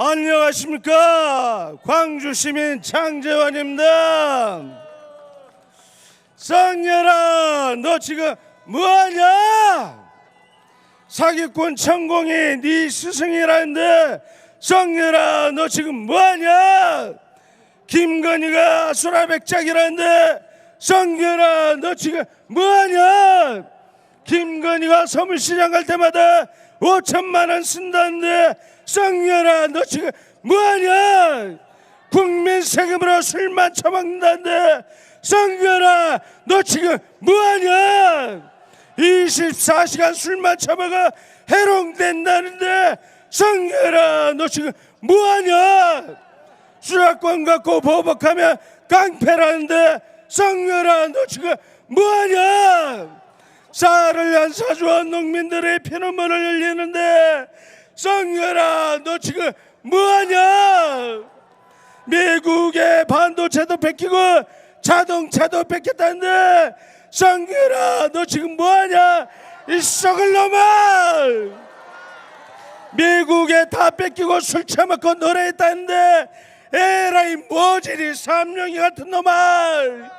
안녕하십니까 광주 시민 장재환입니다. 쌍열아 너 지금 뭐하냐? 사기꾼 천공이 네 스승이라는데 쌍열아 너 지금 뭐하냐? 김건희가 수라백작이라는데 쌍열아 너 지금 뭐하냐? 김건희가 서울시장 갈 때마다 5천만 원 쓴다는데 쌍년아 너 지금 뭐하냐? 국민 세금으로 술만 처먹는다는데 쌍년아 너 지금 뭐하냐? 24시간 술만 처먹어 해롱된다는데 쌍년아 너 지금 뭐하냐? 수락권 갖고 보복하면 깡패라는데 쌍년아 너 지금 뭐하냐 쌀을 안 사주한 농민들의 피눈물을 흘리는데 쌍열아 너 지금 뭐하냐? 미국의 반도체도 뺏기고 자동차도 뺏겼다는데 쌍열아 너 지금 뭐하냐? 이 썩을 놈아! 미국에 다 뺏기고 술 처먹고 노래했다는데 에라이 모질이 삼룡이 같은 놈아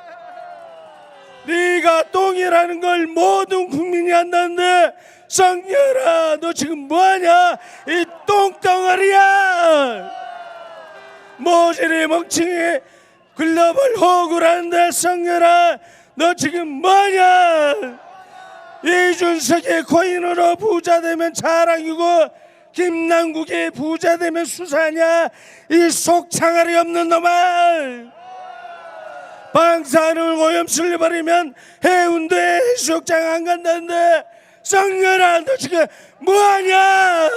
똥이라는 걸 모든 국민이 안다는데 쌍열아 너 지금 뭐하냐? 이 똥덩어리야! 모질이 멍청이 글로벌 호구라는데 쌍열아 너 지금 뭐하냐? 이준석이 코인으로 부자 되면 자랑이고 김남국이 부자 되면 수사냐? 이 속창알이 없는 놈아 방사능 오염수를 버리면 해운대 해수욕장 안 간다는데 쌍년아 너 지금 뭐하냐?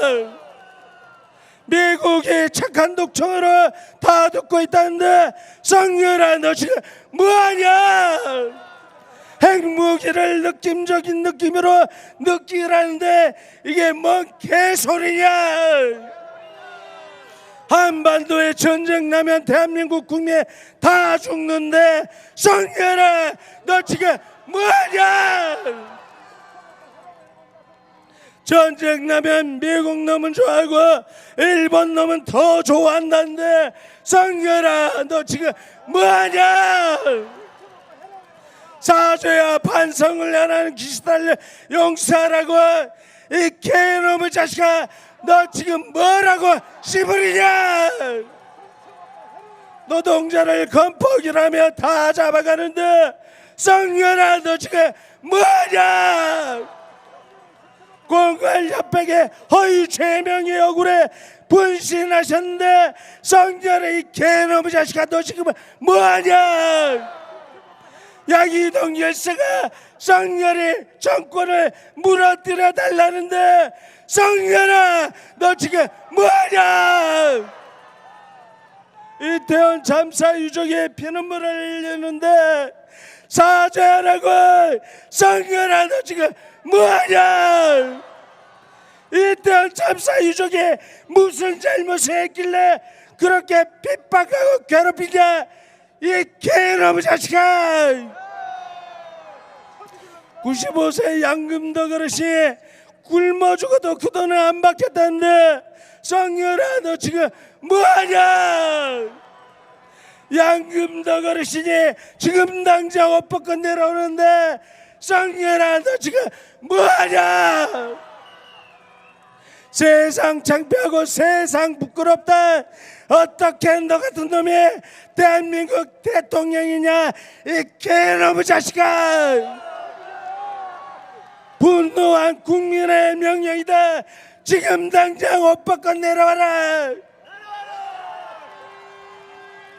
미국이 착한 독청으로 다 듣고 있다는데 쌍년아 너 지금 뭐하냐? 핵무기를 느낌적인 느낌으로 느끼라는데 이게 뭔 개소리냐 한반도에 전쟁 나면 대한민국 국민 다 죽는데 성렬아 너 지금 뭐하냐? 전쟁 나면 미국 놈은 좋아하고 일본 놈은 더 좋아한다는데 성렬아 너 지금 뭐하냐? 사죄야 반성을 안 하는 기시달려 용서하라고. 이 개놈의 자식아 너 지금 뭐라고 씨부리냐? 노동자를 건폭이라며 다 잡아가는데 성년아 너 지금 뭐하냐? 공갈협백에 허위 죄명의 억울에 분신하셨는데 성년의 이 개놈의 자식아 너 지금 뭐하냐 양이동 열사가 쌍열이 정권을 무너뜨려 달라는데 쌍열아 너 지금 뭐하냐? 이태원 참사 유족의 피눈물을 흘리는데 사죄하라고 쌍열아 너 지금 뭐하냐? 이태원 참사 유족이 무슨 잘못을 했길래 그렇게 핍박하고 괴롭히냐 이 개놈의 자식아! 95세 양금덕 어르신이 굶어 죽어도 그 돈을 안 받겠다는데 성열아 너 지금 뭐하냐? 양금덕 어르신이 지금 당장 옷 벗고 내려오는데 성열아 너 지금 뭐하냐 세상 창피하고 세상 부끄럽다. 어떻게 너 같은 놈이 대한민국 대통령이냐? 이 개놈의 자식아! 분노한 국민의 명령이다. 지금 당장 옷 벗고 내려와라.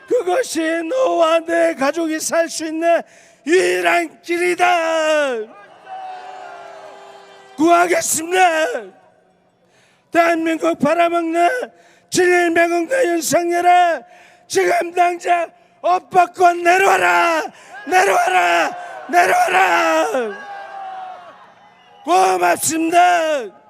그것이 너와 내 가족이 살 수 있는 유일한 길이다. 구하겠습니다 대한민국 팔아먹는 진일명은과 윤석열아 지금 당장 옷 벗고 내려와라! 내려와라! 내려와라! 고맙습니다.